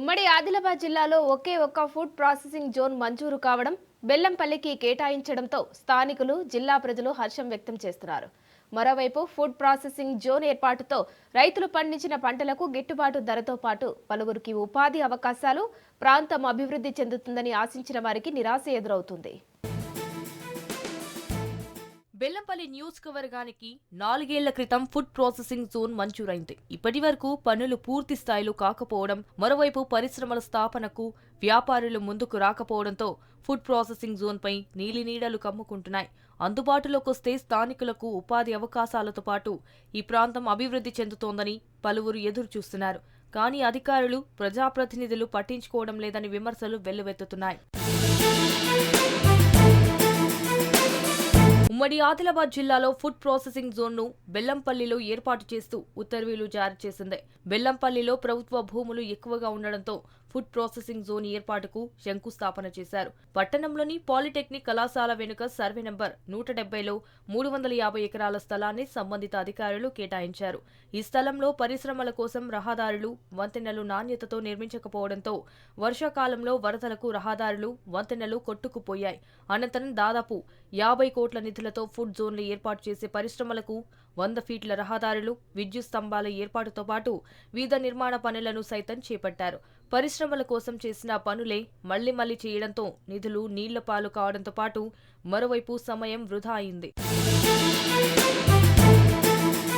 ఉమ్మడి ఆదిలాబాద్ జిల్లాలో ఒకే ఒక్క ఫుడ్ ప్రాసెసింగ్ జోన్ మంజూరు కావడం బెల్లంపల్లికి కేటాయించడంతో స్థానికులు జిల్లా ప్రజలు హర్షం వ్యక్తం చేస్తున్నారు. మరోవైపు ఫుడ్ ప్రాసెసింగ్ జోన్ ఏర్పాటుతో రైతులు పండించిన పంటలకు గిట్టుబాటు ధరతో పాటు పలువురికి ఉపాధి అవకాశాలు ప్రాంతం అభివృద్ధి చెందుతుందని ఆశించిన వారికి నిరాశ ఎదురవుతుంది. బెల్లంపల్లి నియోజకవర్గానికి నాలుగేళ్ళ క్రితం ఫుడ్ ప్రాసెసింగ్ జోన్ మంజూరైంది. ఇప్పటి వరకు పనులు పూర్తి స్థాయిలో కాకపోవడం మరోవైపు పరిశ్రమల స్థాపనకు వ్యాపారులు ముందుకు రాకపోవడంతో ఫుడ్ ప్రాసెసింగ్ జోన్పై నీలినీడలు కమ్ముకుంటున్నాయి కమ్ముకుంటున్నాయి. అందుబాటులోకొస్తే స్థానికులకు ఉపాధి అవకాశాలతో పాటు ఈ ప్రాంతం అభివృద్ధి చెందుతోందని పలువురు ఎదురు చూస్తున్నారు కానీ అధికారులు ప్రజాప్రతినిధులు పట్టించుకోవడం లేదని విమర్శలు వెల్లువెత్తుతున్నాయి. ఉమ్మడి ఆదిలాబాద్ జిల్లాలో ఫుడ్ ప్రాసెసింగ్ జోన్ను బెల్లంపల్లిలో ఏర్పాటు చేస్తూ ఉత్తర్వులు జారీ చేసింది. బెల్లంపల్లిలో ప్రభుత్వ భూములు ఎక్కువగా ఉండడంతో ఫుడ్ ప్రాసెసింగ్ జోన్ ఏర్పాటుకు శంకుస్థాపన చేశారు. పట్టణంలోని పాలిటెక్నిక్ కళాశాల వెనుక సర్వే నంబర్ నూట డెబ్బైలో మూడు వందల యాభై ఎకరాల స్థలాన్ని సంబంధిత అధికారులు కేటాయించారు. ఈ స్థలంలో పరిశ్రమల కోసం రహదారులు వంతెనలు నాణ్యతతో నిర్మించకపోవడంతో వర్షాకాలంలో వరదలకు రహదారులు వంతెనలు కొట్టుకుపోయాయి. అనంతరం దాదాపు యాభై కోట్ల నిధులతో ఫుడ్ జోన్లు ఏర్పాటు చేసే పరిశ్రమలకు వంద ఫీట్ల రహదారులు విద్యుత్ స్తంభాల ఏర్పాటుతో పాటు వివిధ నిర్మాణ పనులను సైతం చేపట్టారు. పరిశ్రమల కోసం చేసిన పనులే మళ్ళీ మళ్ళీ చేయడంతో నిధులు నీళ్ళ పాలు కావడంతో పాటు మరోవైపు సమయం వృధా అయింది.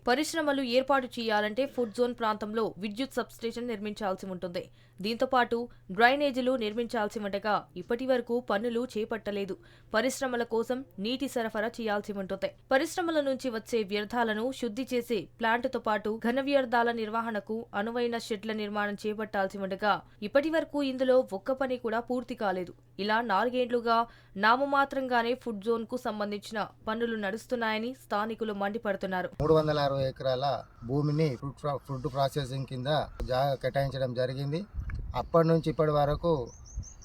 పరిశ్రమలు ఏర్పాటు చేయాలంటే ఫుడ్ జోన్ ప్రాంతంలో విద్యుత్ సబ్స్టేషన్ నిర్మించాల్సి ఉంటుంది. దీంతో పాటు డ్రైనేజీలు నిర్మించాల్సి ఉండగా ఇప్పటి వరకు పనులు చేపట్టలేదు. పరిశ్రమల కోసం నీటి సరఫరా చేయాల్సి ఉంటుంది. పరిశ్రమల నుంచి వచ్చే వ్యర్థాలను శుద్ధి చేసే ప్లాంట్తో పాటు ఘన వ్యర్థాల నిర్వహణకు అనువైన షెడ్ల నిర్మాణం చేపట్టాల్సి ఉండగా ఇప్పటి వరకు ఇందులో ఒక్క పని కూడా పూర్తి కాలేదు. ఇలా నాలుగేండ్లుగా నామమాత్రంగానే ఫుడ్ జోన్కు సంబంధించిన పనులు నడుస్తున్నాయని స్థానికులు మండిపడుతున్నారు. మూడు వందల అరవై ఎకరాల భూమిని ఫుడ్ ప్రా- ఫుడ్ ప్రాసెసింగ్ కింద జాగా కేటాయించడం జరిగింది. అప్పటి నుంచి ఇప్పటి వరకు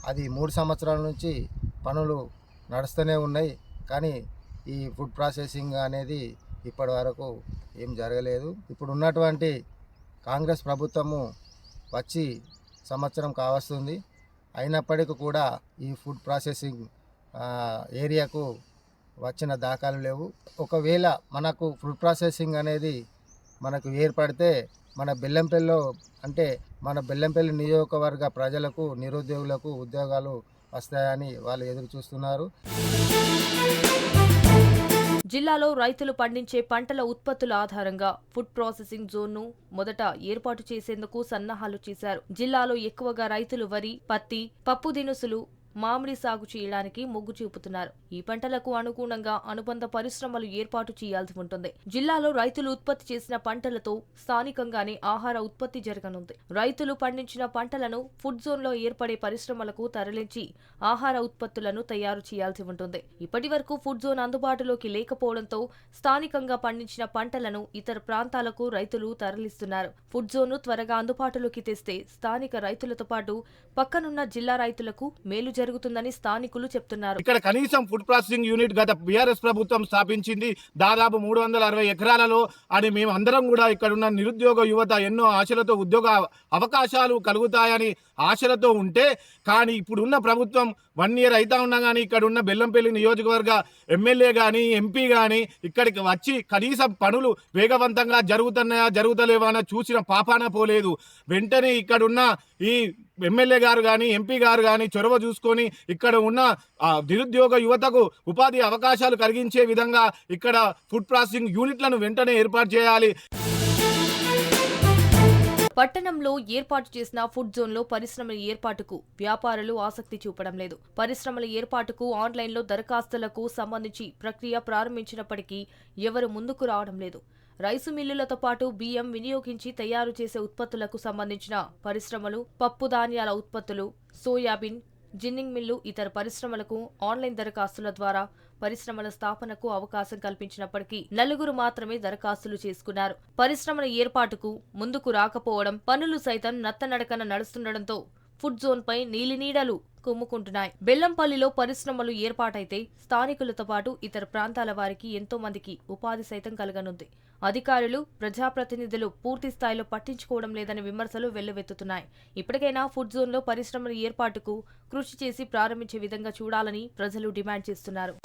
అది మూడు సంవత్సరాల నుంచి పనులు నడుస్తూనే ఉన్నాయి. కానీ ఈ ఫుడ్ ప్రాసెసింగ్ అనేది ఇప్పటి వరకు ఏం జరగలేదు. ఇప్పుడు ఉన్నటువంటి కాంగ్రెస్ ప్రభుత్వము వచ్చి సంవత్సరం కావస్తుంది. అయినప్పటికీ కూడా ఈ ఫుడ్ ప్రాసెసింగ్ ఏరియాకు వచ్చిన దాఖలు లేవు. ఒకవేళ మనకు ఫుడ్ ప్రాసెసింగ్ అనేది మనకు ఏర్పడితే మన బెల్లంపల్లిలో అంటే మన బెల్లంపల్లి నియోజకవర్గ ప్రజలకు నిరుద్యోగులకు ఉద్యోగాలు వస్తాయని వాళ్ళు ఎదురు చూస్తున్నారు. జిల్లాలో రైతులు పండించే పంటల ఉత్పత్తుల ఆధారంగా ఫుడ్ ప్రాసెసింగ్ జోన్ను మొదట ఏర్పాటు చేసేందుకు సన్నాహాలు చేశారు. జిల్లాలో ఎక్కువగా రైతులు వరి పత్తి పప్పు దినుసులు మామిడి సాగు చేయడానికి మొగ్గు చూపుతున్నారు. ఈ పంటలకు అనుగుణంగా అనుబంధ పరిశ్రమలు ఏర్పాటు చేయాల్సి ఉంటుంది. జిల్లాలో రైతులు ఉత్పత్తి చేసిన పంటలతో స్థానికంగానే ఆహార ఉత్పత్తి జరగనుంది. రైతులు పండించిన పంటలను ఫుడ్ జోన్లో ఏర్పడే పరిశ్రమలకు తరలించి ఆహార ఉత్పత్తులను తయారు చేయాల్సి ఉంటుంది. ఇప్పటి వరకు ఫుడ్ జోన్ అందుబాటులోకి లేకపోవడంతో స్థానికంగా పండించిన పంటలను ఇతర ప్రాంతాలకు రైతులు తరలిస్తున్నారు. ఫుడ్ జోన్ను త్వరగా అందుబాటులోకి తెస్తే స్థానిక రైతులతో పాటు పక్కనున్న జిల్లా రైతులకు మేలు జరుగుతుందని స్థానికులు చెప్తున్నారు. ఇక్కడ కనీసం ఫుడ్ ప్రాసెసింగ్ యూనిట్ గత బీఆర్ఎస్ ప్రభుత్వం స్థాపించింది. దాదాపు మూడు వందల అరవై ఎకరాలలో అని మేము అందరం కూడా ఇక్కడ ఉన్న నిరుద్యోగ యువత ఎన్నో ఆశలతో ఉద్యోగ అవకాశాలు కలుగుతాయని ఆశలతో ఉంటే కానీ ఇప్పుడున్న ప్రభుత్వం వన్ ఇయర్ అయితా ఉన్నా కానీ ఇక్కడ ఉన్న బెల్లంపల్లి నియోజకవర్గ ఎమ్మెల్యే కానీ ఎంపీ కానీ ఇక్కడికి వచ్చి కనీసం పనులు వేగవంతంగా జరుగుతున్నాయా జరుగుతలేవా అని చూసిన పాపాన పోలేదు. వెంటనే ఇక్కడున్న ఈ ఎమ్మెల్యే గారు కానీ ఎంపీ గారు కానీ చొరవ చూసుకొని ఇక్కడ ఉన్న నిరుద్యోగ యువతకు ఉపాధి అవకాశాలు కలిగించే విధంగా ఇక్కడ ఫుడ్ ప్రాసెసింగ్ యూనిట్లను వెంటనే ఏర్పాటు చేయాలి. పట్టణంలో ఏర్పాటు చేసిన ఫుడ్ జోన్లో పరిశ్రమల ఏర్పాటుకు వ్యాపారులు ఆసక్తి చూపడం లేదు. పరిశ్రమల ఏర్పాటుకు ఆన్లైన్లో దరఖాస్తులకు సంబంధించి ప్రక్రియ ప్రారంభించినప్పటికీ ఎవరు ముందుకు రావడం లేదు. రైసు మిల్లులతో పాటు బియ్యం వినియోగించి తయారు చేసే ఉత్పత్తులకు సంబంధించిన పరిశ్రమలు పప్పు ధాన్యాల ఉత్పత్తులు సోయాబీన్ జిన్నింగ్ మిల్లు ఇతర పరిశ్రమలకు ఆన్లైన్ దరఖాస్తుల ద్వారా పరిశ్రమల స్థాపనకు అవకాశం కల్పించినప్పటికీ నలుగురు మాత్రమే దరఖాస్తులు చేసుకున్నారు. పరిశ్రమల ఏర్పాటుకు ముందుకు రాకపోవడం పనులు సైతం నత్తనడకన నడుస్తుండటంతో ఫుడ్ జోన్పై నీలినీడలు కుమ్ముకుంటున్నాయి. బెల్లంపల్లిలో పరిశ్రమలు ఏర్పాటైతే స్థానికులతో పాటు ఇతర ప్రాంతాల వారికి ఎంతో మందికి ఉపాధి సైతం కలగనుంది. అధికారులు ప్రజాప్రతినిధులు పూర్తి స్థాయిలో పట్టించుకోవడం లేదనే విమర్శలు వెల్లువెత్తుతున్నాయి. ఇప్పటికైనా ఫుడ్ జోన్లో పరిశ్రమల ఏర్పాటుకు కృషి చేసి ప్రారంభించే విధంగా చూడాలని ప్రజలు డిమాండ్ చేస్తున్నారు.